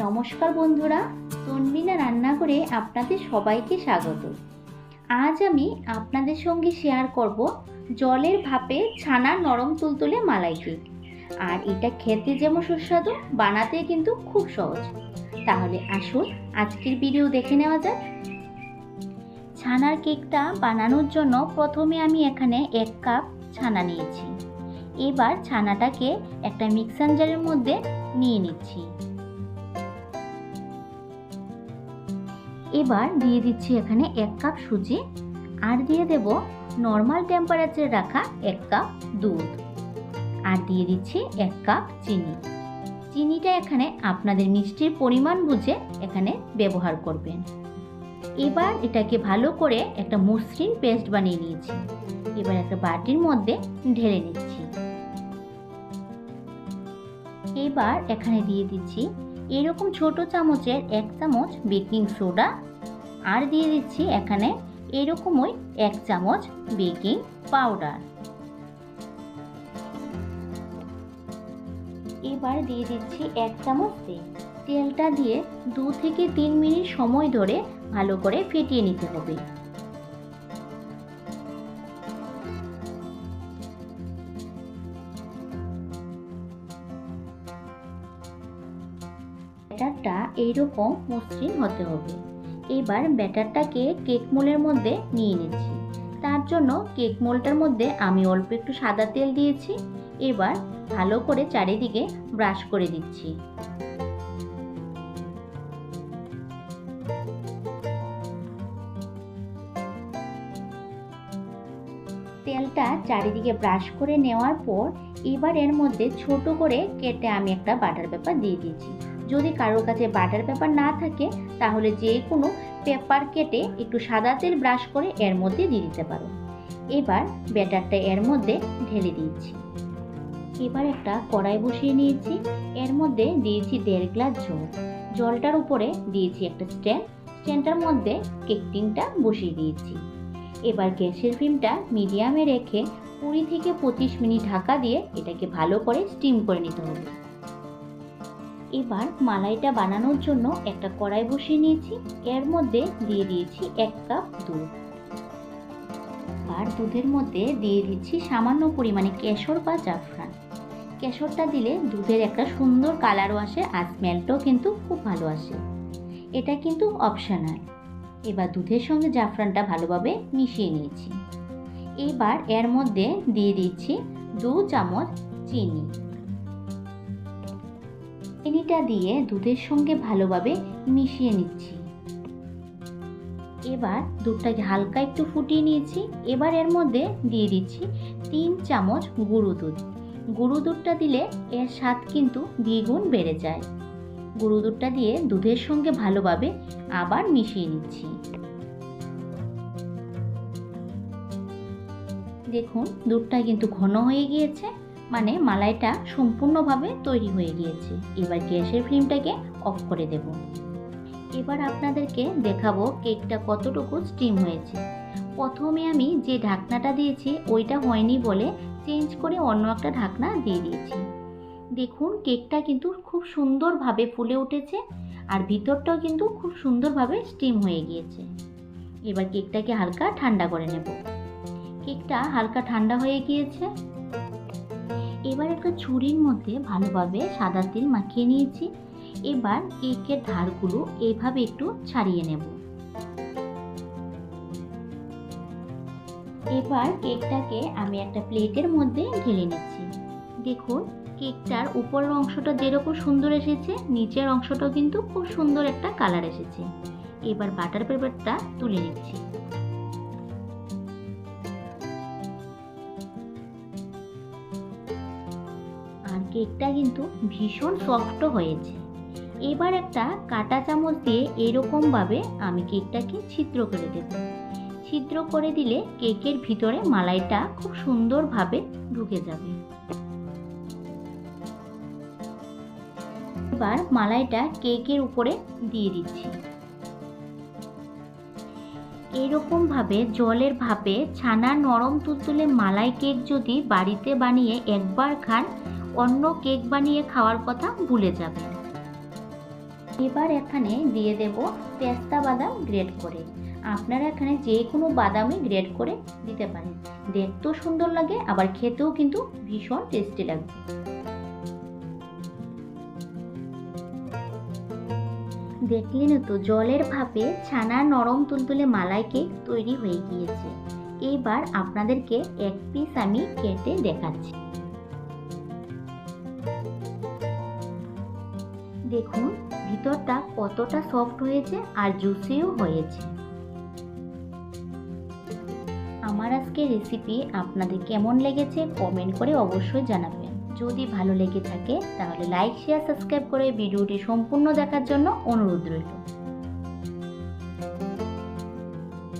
নমস্কার বন্ধুরা, তনবিনা রান্না করে আপনাদের সবাইকে স্বাগত। আজ আমি আপনাদের সঙ্গে শেয়ার করব জলের ভাপে ছানা নরম তুলতুলে মালাই কেক আর এটা খেতে যেমন সুস্বাদু, বানাতে কিন্তু খুব সহজ। তাহলে আসুন আজকের ভিডিও দেখে নেওয়া যাক। ছানার কেকটা বানানোর জন্য প্রথমে আমি এখানে এক কাপ ছানা নিয়েছি। এবার ছানাটাকে একটা মিক্সার জারের মধ্যে নিয়ে নিচ্ছি। এবার দিয়ে দিচ্ছি এখানে এক কাপ সুজি আর দিয়ে দেব নর্মাল টেম্পারেচারে রাখা এক কাপ দুধ। আর দিয়ে দিচ্ছি এক কাপ চিনি। চিনিটা এখানে আপনাদের মিষ্টির পরিমাণ বুঝে এখানে ব্যবহার করবেন। এবার এটাকে ভালো করে একটা মসৃণ পেস্ট বানিয়ে নিয়েছি। এবার একটা বাটির মধ্যে ঢেলে নিচ্ছি। এবার এখানে দিয়ে দিচ্ছি এরকম ছোট চামচের এক চামচ বেকিং সোডা আর দিয়ে দিচ্ছি এখানে এরকমই এক চামচ বেকিং পাউডার। এবার দিয়ে দিচ্ছি এক চামচ তেল। তেলটা দিয়ে দু থেকে তিন মিনিট সময় ধরে ভালো করে ফেটিয়ে নিতে হবে। ব্যাটারটা এইরকম মসৃণ হতে হবে। এবার ব্যাটারটাকে কেক মোলের মধ্যে নিয়ে নিচ্ছি। তার জন্য কেক মোলটার মধ্যে আমি অল্প একটু সাদা তেল দিয়েছি। এবার ভালো করে চারিদিকে ব্রাশ করে দিচ্ছি তেলটা চারিদিকে ব্রাশ করে নেওয়ার পর এবার এর মধ্যে ছোট করে কেটে আমি একটা বাটার পেপার দিয়ে দিয়েছি। যদি কারোর কাছে বাটার পেপার না থাকে, তাহলে যে কোনো পেপার কেটে একটু সাদা তেল ব্রাশ করে এর মধ্যে দিয়ে দিতে পারো। এবার ব্যাটারটা এর মধ্যে ঢেলে দিয়েছি। এবার একটা কড়াই বসিয়ে নিয়েছি। এর মধ্যে দিয়েছি দেড় গ্লাস জল। জলটার উপরে দিয়েছি একটা স্ট্যান্ড। স্ট্যান্ডটার মধ্যে কেক টিনটা বসিয়ে দিয়েছি। এবার গ্যাসের ফ্লেমটা মিডিয়ামে রেখে কুড়ি থেকে পঁচিশ মিনিট ঢাকা দিয়ে এটাকে ভালো করে স্টিম করে নিতে হবে। এবার মালাইটা বানানোর জন্য একটা কড়াই বসিয়ে নিয়েছি। এর মধ্যে দিয়ে দিয়েছি এক কাপ দুধ। আর দুধের মধ্যে দিয়ে দিচ্ছি সামান্য পরিমাণে কেশর বা জাফরান। কেশরটা দিলে দুধের একটা সুন্দর কালারও আসে আর স্মেলটাও কিন্তু খুব ভালো আসে। এটা কিন্তু অপশনাল। এবার দুধের সঙ্গে জাফরানটা ভালোভাবে মিশিয়ে নিয়েছি। এবার এর মধ্যে দিয়ে দিচ্ছি দু চামচ চিনি। চিনিটা দিয়ে দুধের সঙ্গে ভালোভাবে মিশিয়ে নিচ্ছি। এবার দুধটাকে হালকা একটু ফুটিয়ে নিয়েছি। এবার এর মধ্যে দিয়ে দিচ্ছি তিন চামচ গুঁড়ো দুধ। গুঁড়ো দুধটা দিলে এর স্বাদ কিন্তু দ্বিগুণ বেড়ে যায়। গুঁড়ো দুধটা দিয়ে দুধের সঙ্গে ভালোভাবে আবার মিশিয়ে নিচ্ছি। দেখুন, দুধটা কিন্তু ঘন হয়ে গিয়েছে। মানে মালাইটা সম্পূর্ণভাবে তৈরি হয়ে গিয়েছে। এবার গ্যাসের ফ্লেমটাকে অফ করে দেব। এবার আপনাদেরকে দেখাবো কেকটা কতটুকু স্টিম হয়েছে। প্রথমে আমি যে ঢাকনাটা দিয়েছি, ওইটা হয়নি বলে চেঞ্জ করে অন্য একটা ঢাকনা দিয়ে দিয়েছি। দেখুন, কেকটা কিন্তু খুব সুন্দরভাবে ফুলে উঠেছে আর ভিতরটাও কিন্তু খুব সুন্দরভাবে স্টিম হয়ে গিয়েছে। এবার কেকটাকে হালকা ঠান্ডা করে নেব। কেকটা হালকা ঠান্ডা হয়ে গিয়েছে। এবার একটা ছুরির মধ্যে ভালোভাবে সাদা তেল মাখিয়ে নিয়েছি। এবার কেকের ধারগুলো এভাবে একটু ছাড়িয়ে নেব। এবার কেকটাকে আমি একটা প্লেটের মধ্যে ঢেলে নিচ্ছি। দেখুন, কেকটার উপরের অংশটা যেরকম সুন্দর এসেছে, নিচের অংশটাও কিন্তু খুব সুন্দর একটা কালার এসেছে। এবার বাটার পেপারটা তুলে নিচ্ছি। কেকটা কিন্তু ভীষণ সফট হয়েছে। এবার একটা কাটা চামচ দিয়ে এরকমভাবে আমি কেকটাকে ছিদ্র করে দেব। ছিদ্র করে দিলে কেকের ভিতরে মালাইটা খুব সুন্দরভাবে ঢুকে যাবে। এবার মালাইটা কেকের উপরে দিয়ে দিচ্ছি। এরকমভাবে জলের ভাপে ছানা নরম তুলতুলে মালাই কেক যদি বাড়িতে বানিয়ে একবার খান অন্য কেক বানিয়ে খাওয়ার কথা ভুলে যাবেন এবার এখানে দিয়ে দেব পেস্তা বাদাম গ্রেড করে। আপনারা এখানে যে কোনো বাদামই গ্রেড করে দিতে পারেন। দেখতেও সুন্দর লাগে, আবার খেতেও কিন্তু ভীষণ টেস্টি লাগবে। দেখলেন তো, জলের ভাপে ছানার নরম তুলতুলে মালাই কেক তৈরি হয়ে গিয়েছে। এবার আপনাদেরকে এক পিস আমি কেটে দেখাচ্ছি। দেখুন, ভিতরটা কতটা সফট হয়েছে আর জুসিও হয়েছে। আমার আজকে রেসিপি আপনাদের কেমন লেগেছে কমেন্ট করে অবশ্যই জানাবেন। যদি ভালো লেগে থাকে, তাহলে লাইক শেয়ার সাবস্ক্রাইব করে ভিডিওটি সম্পূর্ণ দেখার জন্য অনুরোধ রইল।